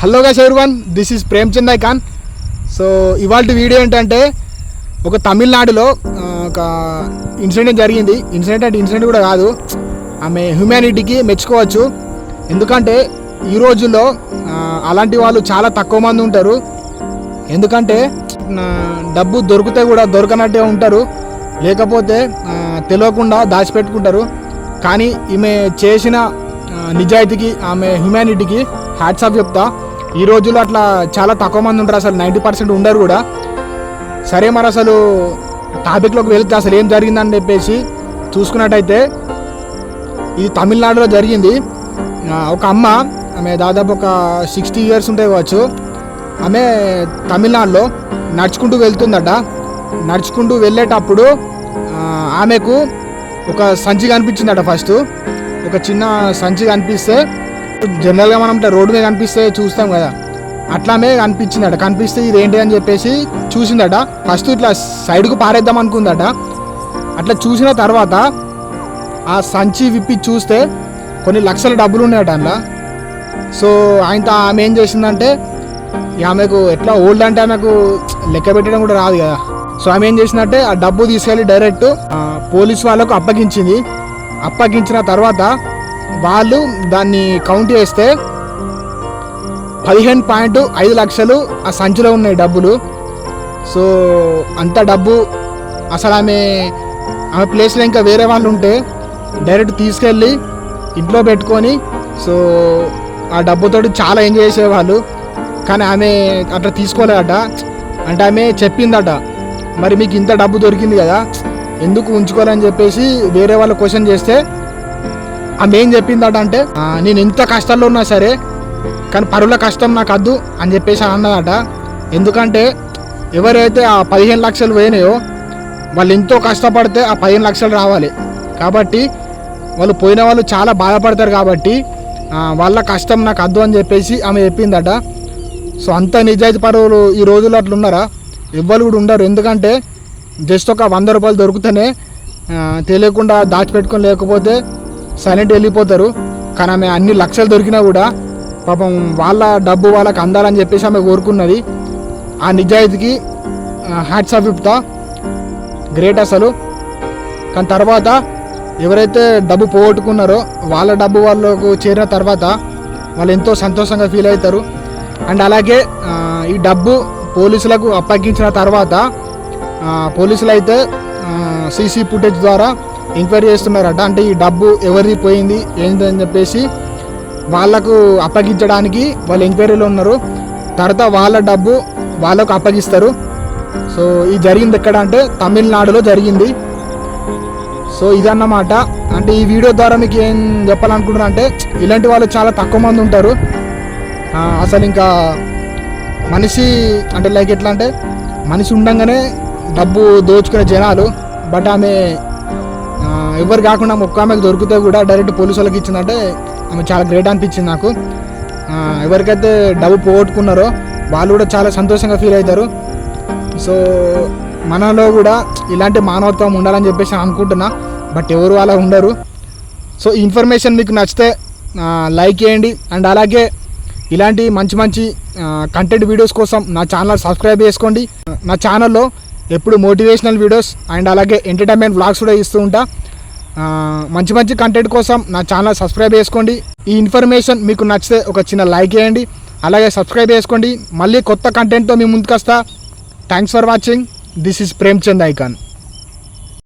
Hello guys one this is Premchand Khan so ఇవాళ video ఏంటంటే ఒక తమిళనాడులో ఒక ఇన్సిడెంట్ జరిగింది. ఇన్సిడెంట్ అంటే ఇన్సిడెంట్ కూడా కాదు. ఆమె హ్యూమానిటీకి మెచ్చుకోవచ్చు. ఎందుకంటే ఈ రోజుల్లో అలాంటి వాళ్ళు చాలా తక్కువ మంది ఉంటారు. ఎందుకంటే డబ్బు దొరికితే కూడా దొరకనట్టే ఉంటారు. లేకపోతే తెలియకుండా దాచిపెట్టుకుంటారు. కానీ ఈమె చేసిన నిజాయితీకి ఆమె హ్యుమానిటీకి హ్యాట్సాప్ చెప్తా. ఈ రోజుల్లో అట్లా చాలా తక్కువ మంది ఉంటారు అసలు నైంటీ పర్సెంట్ ఉండరు కూడా. సరే మరి అసలు టాపిక్లోకి వెళ్తే అసలు ఏం జరిగిందని చెప్పేసి చూసుకున్నట్టయితే ఇది తమిళనాడులో జరిగింది. ఒక అమ్మ ఆమె దాదాపు ఒక సిక్స్టీ ఇయర్స్ ఉంటాయి కావచ్చు. ఆమె తమిళనాడులో నడుచుకుంటూ వెళ్తుందట. నడుచుకుంటూ వెళ్ళేటప్పుడు ఆమెకు ఒక సంచి కనిపించిందట ఫస్ట్ ఒక చిన్న సంచి కనిపిస్తే జనరల్గా మనం రోడ్డు మీద కనిపిస్తే చూస్తాం కదా. అట్లానే కనిపించిందట. కనిపిస్తే ఇది ఏంటి అని చెప్పేసి చూసిందట. ఫస్ట్ ఇట్లా సైడ్కు పారేద్దాం అనుకుందట. అట్లా చూసిన తర్వాత ఆ సంచి విప్పి చూస్తే కొన్ని లక్షల డబ్బులు ఉన్నాయట అందులో. సో ఆయన ఆమె ఏం చేసిందంటే ఇక ఆమెకు ఎట్లా ఓల్డ్ అంటే ఆమెకు లెక్క పెట్టడం కూడా రాదు కదా. సో ఆమె ఏం చేసిందంటే ఆ డబ్బు తీసుకెళ్ళి డైరెక్ట్ పోలీస్ వాళ్ళకు అప్పగించింది. అప్పగించిన తర్వాత వాళ్ళు దాన్ని కౌంట్ చేస్తే పదిహేను పాయింట్ ఐదు లక్షలు ఆ సంచిలో ఉన్నాయి డబ్బులు. సో అంత డబ్బు అసలు ఆమె ఆమె ప్లేస్లో ఇంకా వేరే వాళ్ళు ఉంటే డైరెక్ట్ తీసుకెళ్ళి ఇంట్లో పెట్టుకొని సో ఆ డబ్బుతో చాలా ఎంజాయ్ చేసేవాళ్ళు. కానీ ఆమె అట్లా తీసుకోలేదట. అంటే ఆమె చెప్పిందట మరి మీకు ఇంత డబ్బు దొరికింది కదా ఎందుకు ఉంచుకోవాలని చెప్పేసి వేరే వాళ్ళు క్వశ్చన్ చేస్తే ఆమె ఏం చెప్పిందట అంటే నేను ఎంత కష్టాల్లో ఉన్నా సరే కానీ పరుల కష్టం నాకు వద్దు అని చెప్పేసి అన్నదట. ఎందుకంటే ఎవరైతే ఆ పదిహేను లక్షలు పోయినాయో వాళ్ళు ఎంతో కష్టపడితే ఆ పదిహేను లక్షలు రావాలి. కాబట్టి వాళ్ళు పోయిన వాళ్ళు చాలా బాధపడతారు కాబట్టి వాళ్ళ కష్టం నాకు అద్దు అని చెప్పేసి ఆమె చెప్పిందట. సో అంత నిజాయితీ పరువులు ఈ రోజుల్లో అట్లా ఉన్నారా? ఎవ్వరు కూడా ఉండరు. ఎందుకంటే జస్ట్ ఒక వంద రూపాయలు దొరికితేనే తెలియకుండా దాచిపెట్టుకొని లేకపోతే సైలెంట్ వెళ్ళిపోతారు. కానీ ఆమె అన్ని లక్షలు దొరికినా కూడా పాపం వాళ్ళ డబ్బు వాళ్ళకి అందాలని చెప్పేసి ఆమె కోరుకున్నది. ఆ నిజాయితీకి హ్యాట్స్ ఆఫ్ ఇప్తా. గ్రేట్ అసలు. కానీ తర్వాత ఎవరైతే డబ్బు పోగొట్టుకున్నారో వాళ్ళ డబ్బు వాళ్ళకు చేరిన తర్వాత వాళ్ళు ఎంతో సంతోషంగా ఫీల్ అవుతారు. అండ్ అలాగే ఈ డబ్బు పోలీసులకు అప్పగించిన తర్వాత పోలీసులు అయితే సీసీ ఫుటేజ్ ద్వారా ఎంక్వైరీ చేస్తున్నారట. అంటే ఈ డబ్బు ఎవరిది పోయింది ఏంటని చెప్పేసి వాళ్ళకు అప్పగించడానికి వాళ్ళు ఎంక్వైరీలో ఉన్నారు. తర్వాత వాళ్ళ డబ్బు వాళ్ళకు అప్పగిస్తారు. సో ఇది జరిగింది ఎక్కడ అంటే తమిళనాడులో జరిగింది. సో ఇదన్నమాట. అంటే ఈ వీడియో ద్వారా మీకు ఏం చెప్పాలనుకుంటున్నా అంటే ఇలాంటి వాళ్ళు చాలా తక్కువ మంది ఉంటారు. అసలు ఇంకా మనిషి అంటే లైక్ ఎట్లా అంటే మనిషి ఉండగానే డబ్బు దోచుకునే జనాలు బట్ ఆమె ఎవరు కాకుండా ఒక్క ఆమెకు దొరికితే కూడా డైరెక్ట్ పోలీసు వాళ్ళకి ఇచ్చిందంటే ఆమె చాలా గ్రేట్ అనిపించింది నాకు. ఎవరికైతే డబ్బు పోగొట్టుకున్నారో వాళ్ళు కూడా చాలా సంతోషంగా ఫీల్ అవుతారు. సో మనలో కూడా ఇలాంటి మానవత్వం ఉండాలని చెప్పేసి అనుకుంటున్నా. బట్ ఎవరు అలా ఉండరు. సో ఈ ఇన్ఫర్మేషన్ మీకు నచ్చితే లైక్ చేయండి. అండ్ అలాగే ఇలాంటి మంచి మంచి కంటెంట్ వీడియోస్ కోసం నా ఛానల్ సబ్స్క్రైబ్ చేసుకోండి. నా ఛానల్లో ఎప్పుడు మోటివేషనల్ వీడియోస్ అండ్ అలాగే ఎంటర్టైన్మెంట్ వ్లాగ్స్ కూడా ఇస్తూ ఉంటా. మంచి మంచి కంటెంట్ కోసం నా ఛానల్ సబ్స్క్రైబ్ చేసుకోండి. ఈ ఇన్ఫర్మేషన్ మీకు నచ్చితే ఒక చిన్న లైక్ చేయండి. అలాగే సబ్స్క్రైబ్ చేసుకోండి. మళ్ళీ కొత్త కంటెంట్తో మీ ముందుకు వస్తా. Thanks for watching this is Premchand icon